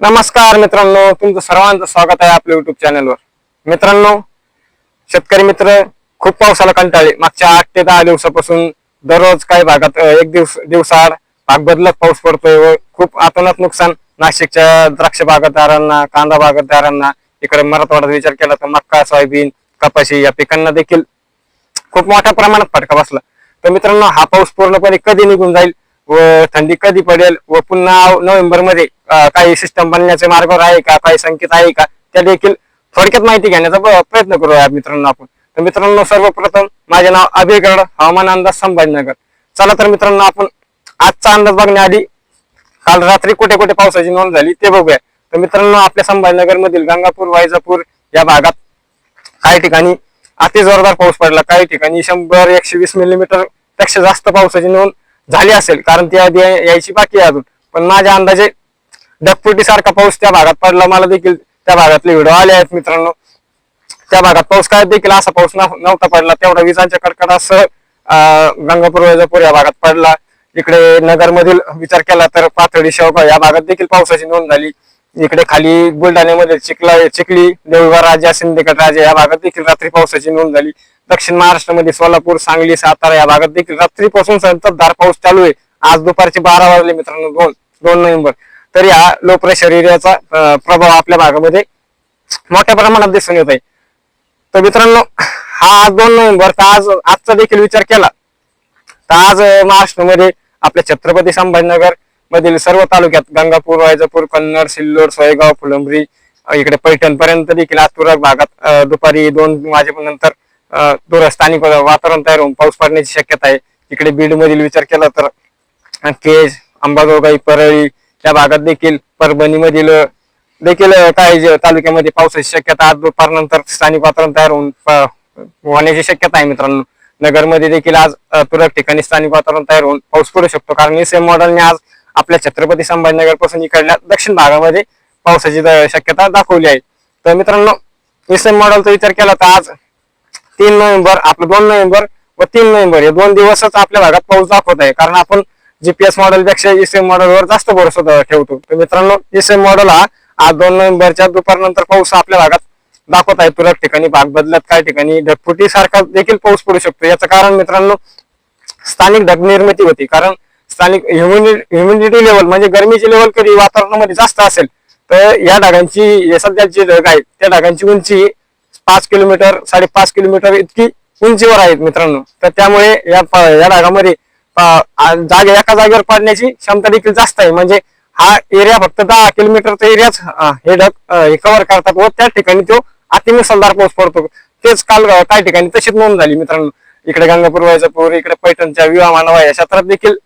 नमस्कार मित्रांनो तुमचं सर्वांचं स्वागत आहे आपल्या युट्यूब चॅनलवर मित्रांनो शेतकरी मित्र खूप पावसाला कंटाळले. मागच्या आठ ते दहा दिवसापासून दररोज काही भागात एक दिवस दिवसाआड भाग बदलत पाऊस पडतोय व खूप आतोनात नुकसान नाशिकच्या द्राक्ष बागायतदारांना कांदा बागायतदारांना इकडे मराठवाड्यात विचार केला तर मक्का सोयाबीन कपाशी या पिकांना देखील खूप मोठ्या प्रमाणात फटका बसला. तर मित्रांनो हा पाऊस पूर्णपणे कधी निघून जाईल व थंडी कधी पडेल व पुन्हा नोव्हेंबरमध्ये काही सिस्टम बनण्याचे मार्गावर आहे का? काही संकेत आहे का? त्या देखील थोडक्यात माहिती घेण्याचा प्रयत्न करूया मित्रांनो आपण. तर मित्रांनो सर्वप्रथम माझे नाव अभिगड हवामान अंदाज संभाजीनगर. चला तर मित्रांनो आपण आजचा अंदाज बघण्याआधी काल रात्री कुठे कुठे पावसाची नोंद झाली ते बघूया. तर मित्रांनो आपल्या संभाजीनगर मधील गंगापूर वायजापूर या भागात काही ठिकाणी अति जोरदार पाऊस पडला. काही ठिकाणी शंभर एकशे वीस मिलीमीटरपेक्षा जास्त पावसाची नोंद झाली असेल. कारण ती आधी यायची बाकी आहे अजून. पण माझ्या अंदाजे ढगफुटी सारखा पाऊस त्या भागात पडला. मला देखील त्या भागातले व्हिडिओ आले आहेत मित्रांनो. त्या भागात पाऊस काय देखील असा पाऊस नव्हता पडला. तेवढा विजांच्या कडकडासह गंगापूर वैजापूर या भागात पडला. इकडे नगरमधील विचार केला तर पाथर्डी शेवगाव या भागात देखील पावसाची नोंद झाली. इकडे खाली बुलढाण्यामध्ये चिखला चिखली देऊळगाव राजा सिंदखेड राजा या भागात देखील रात्री पावसाची नोंद झाली. दक्षिण महाराष्ट्रामध्ये सोलापूर सांगली सातारा या भागात देखील रात्रीपासून संततधार पाऊस चालू आहे. आज दुपारचे बारा वाजले मित्रांनो दोन दोन नोव्हेंबर. तर हा लो प्रेशर एरियाचा प्रभाव आपल्या भागामध्ये मोठ्या प्रमाणात दिसून येत आहे तर मित्रांनो हा आज दोन नोव्हेंबर तर आज आजचा देखील विचार केला. तर आज महाराष्ट्रमध्ये महाराष्ट्रामध्ये आपल्या छत्रपती संभाजीनगर मधील सर्व तालुक्यात गंगापूर वायजापूर कन्नड सिल्लोड सोयगाव फुलंब्री इकडे पैठण पर्यंत देखील आज तुरळक भागात दुपारी दोन वाजेपर्यंत दूर स्थानिक वातावरण तयार होऊन पाऊस पडण्याची शक्यता आहे. इकडे बीड मधील विचार केला तर केज अंबाजोगाई परळी त्या भागात देखील परभणीमधील देखील काही तालुक्यामध्ये पावसाची शक्यता आज दुपारनंतर स्थानिक वातावरण तयार होऊन होण्याची शक्यता आहे मित्रांनो. नगरमध्ये देखील आज तुरळक ठिकाणी स्थानिक वातावरण तयार होऊन पाऊस पडू शकतो. कारण सेम मॉडेलने आज आपल्या छत्रपती संभाजीनगरपासून इकडल्या दक्षिण भागामध्ये पावसाची शक्यता दाखवली आहे. तर मित्रांनो इसेम मॉडेलचा विचार केला तर आज तीन नोव्हेंबर आपलं दोन नोव्हेंबर व तीन नोव्हेंबर हे दोन दिवसच आपल्या भागात पाऊस दाखवत आहे. कारण आपण जीपीएस मॉडेल पेक्षा इसेम मॉडेलवर जास्त भरोसा ठेवतो. तर मित्रांनो इसेम मॉडेल हा आज दोन नोव्हेंबरच्या दुपारनंतर पाऊस आपल्या भागात दाखवत आहे. तुरळक ठिकाणी भाग बदलत काही ठिकाणी ढगफुटी सारखा देखील पाऊस पडू शकतो. याचं कारण मित्रांनो स्थानिक ढग निर्मिती होती. कारण स्थानिक ह्युमिडिटी लेवल म्हणजे गरमीची लेवल कधी वातावरणामध्ये जास्त असेल तर या ढगांची सध्या जे ढग आहेत त्या ढगांची उंची पाच किलोमीटर साडेपाच किलोमीटर इतकी उंचीवर आहेत मित्रांनो. तर त्यामुळे या या ढगामध्ये जागे एका जागेवर पडण्याची क्षमता देखील जास्त आहे. म्हणजे हा एरिया फक्त दहा किलोमीटरचा एरियाच हे ढग कव्हर करतात व त्या ठिकाणी तो अतिमुसळधार पाऊस पडतो. तेच काल काही ठिकाणी तशीच नोंद झाली मित्रांनो. इकडे गंगापूर वैजापूर इकडे पैठणच्या विवाह मानवा या क्षेत्रात देखील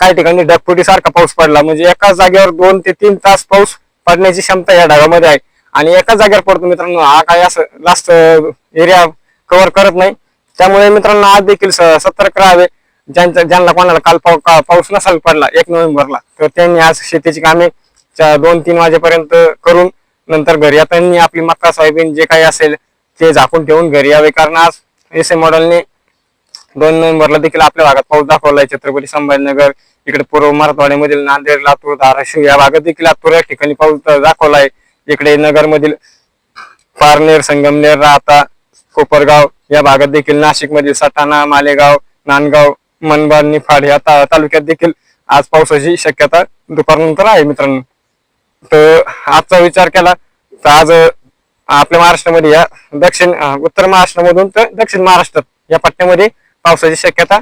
काही ठिकाणी ढगफुटी सारखा पाऊस पडला. म्हणजे एकाच जागेवर दोन ते तीन तास पाऊस पडण्याची क्षमता या ढगामध्ये आहे. आणि एकाच जागेवर पडतो मित्रांनो हा काय असं लास्ट एरिया कव्हर करत नाही. त्यामुळे मित्रांनो आज देखील स- सतर्क राहावे. ज्यांचा ज्यांना कोणाला काल का- पाऊस नसाल पडला एक नोव्हेंबरला तर त्यांनी आज शेतीची कामे दोन तीन वाजेपर्यंत करून नंतर घरी येताना आपली मक्का सोयाबीन जे काही असेल ते झाकून ठेवून घरी यावे. कारण आज एस ए मॉडेलने दोन नोव्हेंबरला देखील आपल्या भागात पाऊस दाखवलाय. छत्रपती संभाजीनगर इकडे पूर्व मराठवाड्यामधील नांदेड लातूर धाराशिव या भागात देखील आज तुरळक ठिकाणी पाऊस दाखवलाय. इकडे नगरमधील पारनेर संगमनेर राहता कोपरगाव या भागात देखील नाशिक मधील सटाणा मालेगाव नांदगाव मनबाड निफाड या ता- तालुक्यात देखील आज पावसाची शक्यता दुपारनंतर आहे मित्रांनो. तर आजचा विचार केला तर आज आपल्या महाराष्ट्रामध्ये या दक्षिण उत्तर महाराष्ट्रामधून तर दक्षिण महाराष्ट्रात या पट्ट्यामध्ये पावसाची शक्यता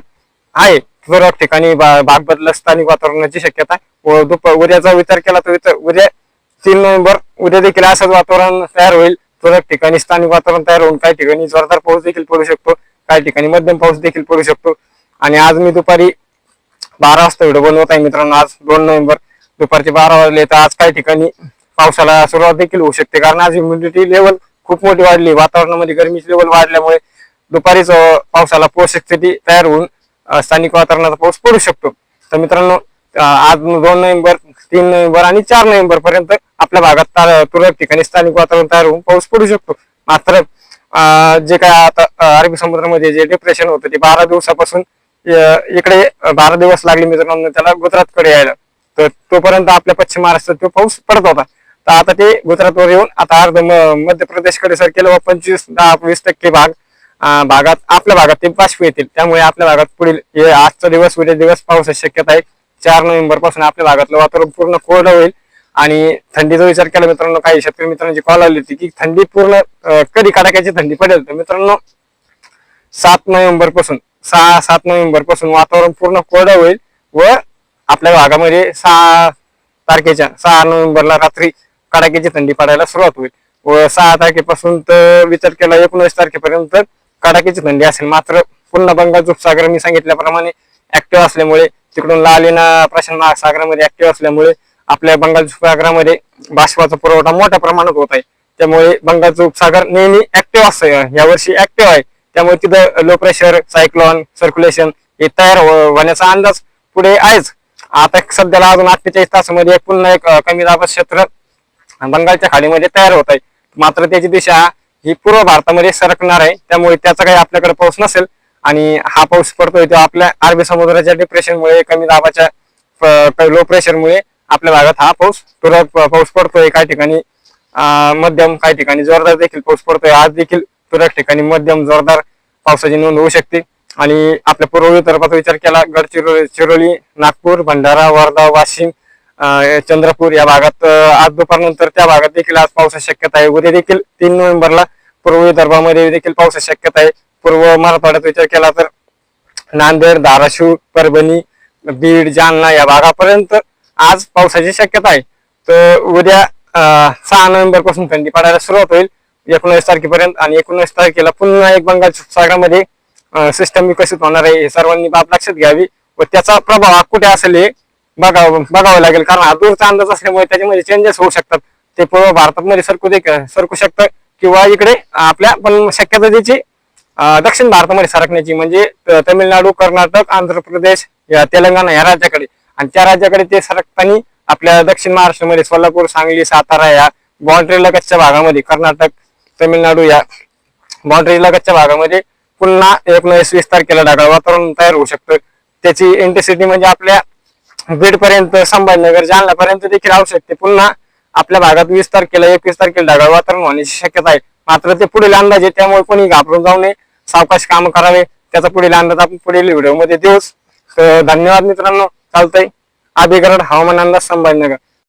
आहे. तुरळक ठिकाणी भाग बदल स्थानिक वातावरणाची शक्यता व दुपार उद्याचा विचार केला तर उद्या तीन नोव्हेंबर उद्या देखील असंच वातावरण तयार होईल. तुरळक ठिकाणी स्थानिक वातावरण तयार होऊन काही ठिकाणी जोरदार पाऊस देखील पडू शकतो. काही ठिकाणी मध्यम पाऊस देखील पडू शकतो. आणि आज मी दुपारी बारा वाजता व्हिडिओ बनवत आहे मित्रांनो. आज दोन नोव्हेंबर दुपारचे बारा वाजले तर आज काही ठिकाणी पावसाला सुरुवात देखील होऊ शकते. कारण आज इम्युनिटी लेवल खूप मोठी वाढली वातावरणामध्ये गरमीची लेवल वाढल्यामुळे दुपारीच पावसाला पोषक स्थिती तयार होऊन स्थानिक वातावरणाचा पाऊस पडू शकतो. तर मित्रांनो आज दोन नोव्हेंबर तीन नोव्हेंबर आणि चार नोव्हेंबर पर्यंत आपल्या भागात तुरळक ठिकाणी स्थानिक वातावरण तयार होऊन पाऊस पडू शकतो. मात्र जे काय आता अरबी समुद्रामध्ये जे डिप्रेशन होतं ते बारा दिवसापासून इकडे बारा दिवस लागले मित्रांनो त्याला गुजरातकडे यायला. तर तोपर्यंत आपल्या पश्चिम महाराष्ट्रात तो पाऊस पडत होता. तर आता ते गुजरातवर येऊन आता अर्ध मध्य प्रदेशकडे सर केलं व पंचवीस दहा वीस टक्के भाग भागात आपल्या भागात ते बाष्प येतील. त्यामुळे आपल्या भागात पुढील हे आजचा दिवस उद्या दिवस पावसाची शक्यता आहे. चार नोव्हेंबरपासून आपल्या भागातलं वातावरण पूर्ण कोरडं होईल. आणि थंडीचा विचार केला मित्रांनो काही शेतकरी मित्रांची कॉल आली होती की थंडी पूर्ण कधी कडाक्याची थंडी पडेल? तर मित्रांनो सात नोव्हेंबरपासून सहा सात नोव्हेंबरपासून वातावरण पूर्ण कोरडं होईल व आपल्या भागामध्ये सहा तारखेच्या सहा नोव्हेंबरला रात्री कडाक्याची थंडी पडायला सुरुवात होईल. व सहा तारखेपासून तर विचार केला एकोणीस तारखेपर्यंत कडाक्याची थंडी असेल. मात्र पूर्ण बंगाल उपसागर मी सांगितल्याप्रमाणे ऍक्टिव्ह असल्यामुळे तिकडून लालिना प्रशांत महासागरामध्ये ऍक्टिव्ह असल्यामुळे आपल्या बंगाल उपसागरामध्ये बाष्पाचा पुरवठा मोठ्या प्रमाणात होत आहे. त्यामुळे बंगालचा उपसागर नेहमी ऍक्टिव्ह असतं यावर्षी ऍक्टिव्ह आहे. त्यामुळे तिथं लो प्रेशर सायक्लॉन सर्क्युलेशन हे तयार हो- होण्याचा अंदाज पुढे आहेच. आता सध्याला अजून अठ्ठेचाळीस तासामध्ये पुन्हा एक कमी दाब क्षेत्र बंगालच्या खाडीमध्ये तयार होत आहे मात्र त्याची दिशा ही पूर्व भारतामध्ये सरकणार आहे. त्यामुळे त्याचा काही आपल्याकडे पाऊस नसेल आणि हा पाऊस पडतोय तो आपल्या अरबी समुद्राच्या डिप्रेशनमुळे कमी दाबाच्या लो प्रेशरमुळे आपल्या भागात हा पाऊस तुरळक पाऊस पडतोय. काही ठिकाणी मध्यम काही ठिकाणी जोरदार देखील पाऊस पडतोय. आज देखील तुरळक ठिकाणी मध्यम जोरदार पावसाची नोंद होऊ शकते. आणि आपल्या पूर्व विदर्भाचा विचार केला गडचिरोली चिरोली नागपूर भंडारा वर्धा वाशिम चंद्रपूर या भागात आज दुपारनंतर त्या भागात देखील आज पावसाची शक्यता आहे. उद्या देखील तीन नोव्हेंबरला पूर्व विदर्भामध्ये देखील पावसाची शक्यता आहे. पूर्व मराठवाड्यात विचार केला तर नांदेड धाराशिव परभणी बीड जालना या भागापर्यंत आज पावसाची शक्यता आहे. तर उद्या सहा नोव्हेंबरपासून थंडी पडायला सुरुवात होईल. एकोणीस तारखेपर्यंत आणि एकोणीस तारखेला पुन्हा एक बंगाल सागरामध्ये सिस्टम विकसित होणार आहे. हे सर्वांनी बाब लक्षात घ्यावी व त्याचा प्रभाव कुठे असेल हे बघावं बघावं लागेल. कारण हा दूरचा अंदाज असल्यामुळे त्याच्यामध्ये चेंजेस होऊ शकतात. ते पूर्व भारतामध्ये सरकू दे सरकू शकतं किंवा इकडे आपल्या पण शक्यता त्याची दक्षिण भारतामध्ये सरकण्याची. म्हणजे तमिळनाडू कर्नाटक आंध्र प्रदेश या तेलंगणा या राज्याकडे. आणि त्या राज्याकडे ते सरकताना आपल्या दक्षिण महाराष्ट्रामध्ये सोलापूर सांगली सातारा या बॉन्ड्री लगतच्या भागामध्ये कर्नाटक तमिळनाडू या बाउंड्री लगतच्या भागामध्ये पुन्हा एकोणीस वीस तारखेला ढगाळ वातावरण तयार होऊ शकतं. त्याची इंटेन्सिटी म्हणजे आपल्या बीड पर्यंत संभाजीनगर जालनापर्यंत देखील राहू शकते पुन्हा आपल्या भागात वीस तारखेला एकवीस तारखेला ढगाळ वातावरण होण्याची शक्यता आहे. मात्र ते पुढील अंदाज आहे त्यामुळे कोणी घाबरून जाऊ नये. सावकाश काम करावे. त्याचा पुढील अंदाज आपण पुढील व्हिडिओमध्ये देऊच. धन्यवाद मित्रांनो. चालतंय. आदिगरड हवामान अंदाज संभाजीनगर.